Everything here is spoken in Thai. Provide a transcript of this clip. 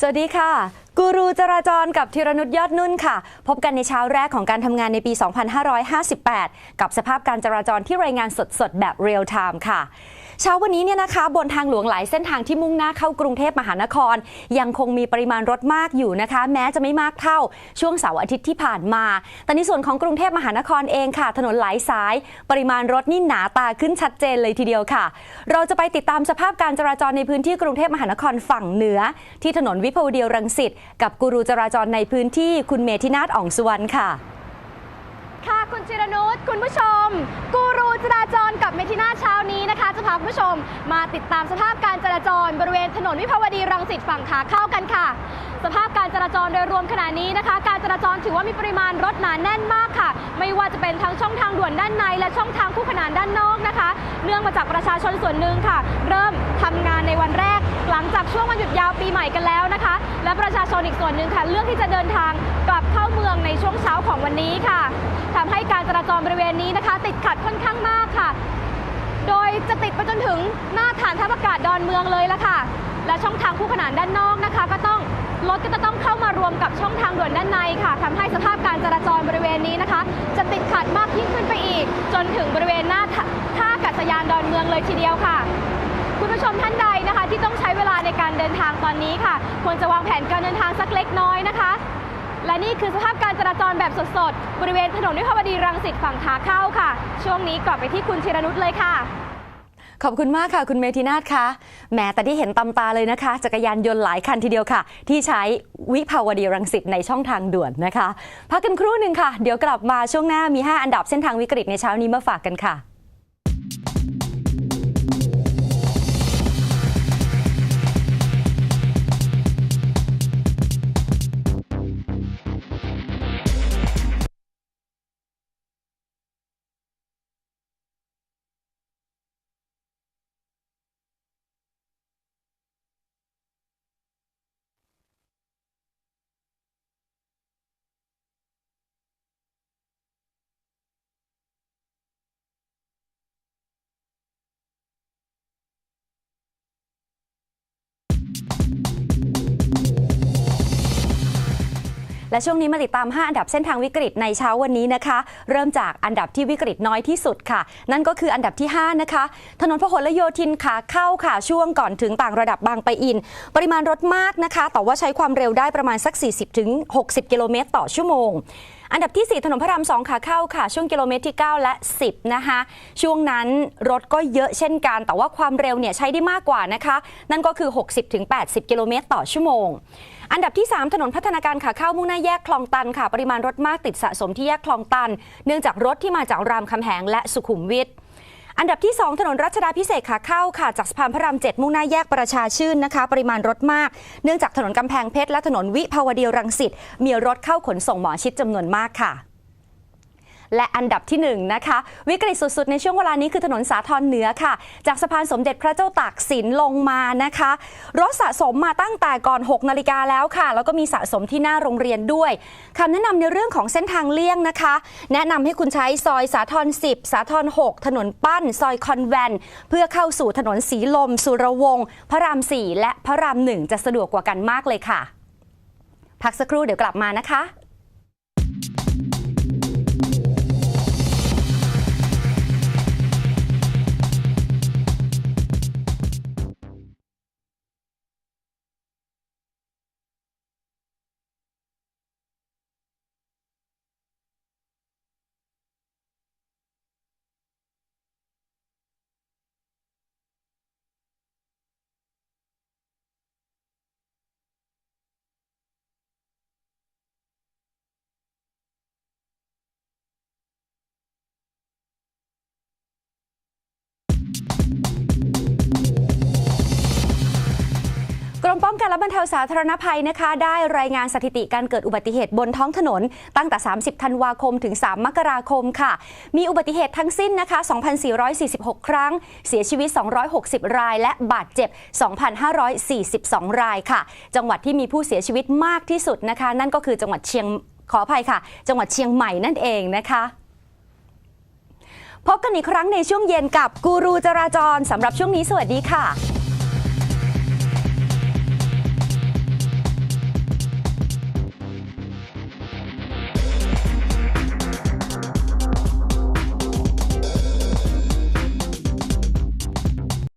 สวัสดีค่ะกูรูจราจรกับธีรนุชยอดนุ่นค่ะ พบกันในเช้าแรกของการทำงานในปี 2558 กับสภาพการจราจรที่รายงานสดๆ แบบเรียลไทม์ค่ะ เช้าวันนี้เนี่ยนะคะ บนทางหลวงหลายเส้นทางที่มุ่งหน้าเข้ากรุงเทพมหานคร ยังคงมีปริมาณรถมากอยู่นะคะ แม้จะไม่มากเท่าช่วงเสาร์อาทิตย์ที่ผ่านมา แต่ในส่วนของกรุงเทพมหานครเองค่ะ ถนนหลายสาย ปริมาณรถนี่หนาตาขึ้นชัดเจนเลยทีเดียวค่ะ เราจะไปติดตามสภาพการจราจรในพื้นที่กรุงเทพมหานครฝั่งเหนือ ที่ถนนวิภาวดีรังสิตกับกูรูจราจรในพื้นที่คุณเมธินาถอ่องสุวรรณค่ะ คุณจิรนุชคุณผู้ชม กูรูจราจรกับเมทินาเช้านี้นะคะ จะพาคุณผู้ชมมาติดตามสภาพการจราจร บริเวณถนนวิภาวดีรังสิตฝั่งขาเข้ากันค่ะ สภาพการจราจรโดยรวมขณะนี้นะคะ การจราจรถือว่ามีปริมาณรถหนาแน่นมากค่ะ ไม่ว่าจะเป็นทั้งช่องทางด่วนด้านใน และช่องทางคู่ขนานด้านนอกนะคะ เนื่องมาจากประชาชนส่วนหนึ่งค่ะ เริ่มทำงานในวันแรก หลังจากช่วงวันหยุดยาวปีใหม่กันแล้วนะคะ และประชาชนอีกส่วนหนึ่งค่ะเลือกที่จะเดินทางกลับเข้าเมือง ช่วงเช้าของวันนี้ค่ะทำให้การจราจรบริเวณนี้นะคะ ติดขัดค่อนข้างมากค่ะ โดยจะติดไปจนถึงหน้าฐานทัพอากาศดอนเมืองเลยละค่ะ และช่องทางคู่ขนานด้านนอกนะคะ ก็ต้องรถก็จะต้องเข้ามารวมกับช่องทางด่วนด้านในค่ะทำให้สภาพการจราจรบริเวณนี้นะคะ จะติดขัดมากยิ่งขึ้นไปอีก จนถึงบริเวณหน้าท่าท่าอากาศยานดอนเมืองเลยทีเดียวค่ะ คุณผู้ชมท่านใดนะคะ ที่ต้องใช้เวลาในการเดินทางตอนนี้ค่ะ ควรจะวางแผนการเดินทางสักเล็กน้อยนะคะ และนี่คือสภาพการจราจรแบบสดๆ บริเวณถนนวิภาวดีรังสิตฝั่งขาเข้าค่ะ ช่วงนี้กลับไปที่คุณชิรนุชเลยค่ะ ขอบคุณมากค่ะ คุณเมธินาถคะแหม้แต่ที่เห็นตำตาเลยนะคะ จักรยานยนต์หลายคันทีเดียวค่ะ ที่ใช้วิภาวดีรังสิตในช่องทางด่วนนะคะ พักกันครู่หนึ่งค่ะ เดี๋ยวกลับมาช่วงหน้ามี 5 อันดับเส้นทางวิกฤตในเช้านี้มาฝากกันค่ะ และช่วงนี้มาติดตาม 5 อันดับเส้นทางวิกฤตในเช้าวันนี้นะคะ เริ่มจากอันดับที่วิกฤตน้อยที่สุดค่ะ นั่นก็คืออันดับที่ 5 นะคะ ถนนพหลโยธินขาเข้าค่ะช่วงก่อนถึงต่างระดับบางปะอิน ปริมาณรถมากนะคะ แต่ว่าใช้ความเร็วได้ประมาณสัก 40-60 กิโลเมตรต่อชั่วโมง อันดับที่ 4 ถนนพระราม2ขาเข้าค่ะ ช่วงกิโลเมตรที่ 9 และ 10 นะคะ ช่วงนั้นรถก็เยอะเช่นกัน แต่ว่าความเร็วเนี่ยใช้ได้มากกว่านะคะ นั่นก็คือ 60-80 กิโลเมตรต่อชั่วโมงอันดับที่ 3 ถนนพัฒนาการขาเข้ามุ่งหน้าแยกคลองตันค่ะ ปริมาณรถมากติดสะสมที่แยกคลองตัน เนื่องจากรถที่มาจากรามคำแหงและสุขุมวิท อันดับที่ 2 ถนนรัชดาพิเศษขาเข้าค่ะจากสะพานพระราม7มุ่งหน้าแยกประชาชื่นนะคะ ปริมาณรถมาก เนื่องจากถนนกำแพงเพชรและถนนวิภาวดีรังสิตมีรถเข้าขนส่งหมอชิดจำนวนมากค่ะ และอันดับที่1นะคะ วิกฤตสุดๆ ในช่วงเวลานี้คือถนนสาทรเหนือค่ะ จากสะพานสมเด็จพระเจ้าตากสินลงมานะคะ รถสะสมมาตั้งแต่ก่อน 6 นาฬิกาแล้วค่ะ แล้วก็มีสะสมที่หน้าโรงเรียนด้วยคำแนะนำในเรื่องของเส้นทางเลี่ยงนะคะ แนะนำให้คุณใช้ซอยสาทร10 สาทร6ถนนปั้น ซอยคอนแวนเพื่อเข้าสู่ถนนสีลม สุรวงศ์พระราม4และพระราม1จะสะดวกกว่ากันมากเลยค่ะ พักสักครู่เดี๋ยวกลับมานะคะ กรและบรรเทาสาธารณภัยนะคะ ได้รายงานสถิติการเกิดอุบัติเหตุบนท้องถนน ตั้งแต่ 30 ธันวาคมถึง 3 มกราคมค่ะ มีอุบัติเหตุทั้งสิ้นนะคะ 2,446 ครั้ง เสียชีวิต 260 ราย และบาดเจ็บ 2,542 รายค่ะ จังหวัดที่มีผู้เสียชีวิตมากที่สุดนะคะ นั่นก็คือจังหวัดเชียงขออภัยค่ะ จังหวัดเชียงใหม่นั่นเองนะคะพบกันอีกครั้งในช่วงเย็นกับกูรูจราจรสำหรับช่วงนี้สวัสดีค่ะ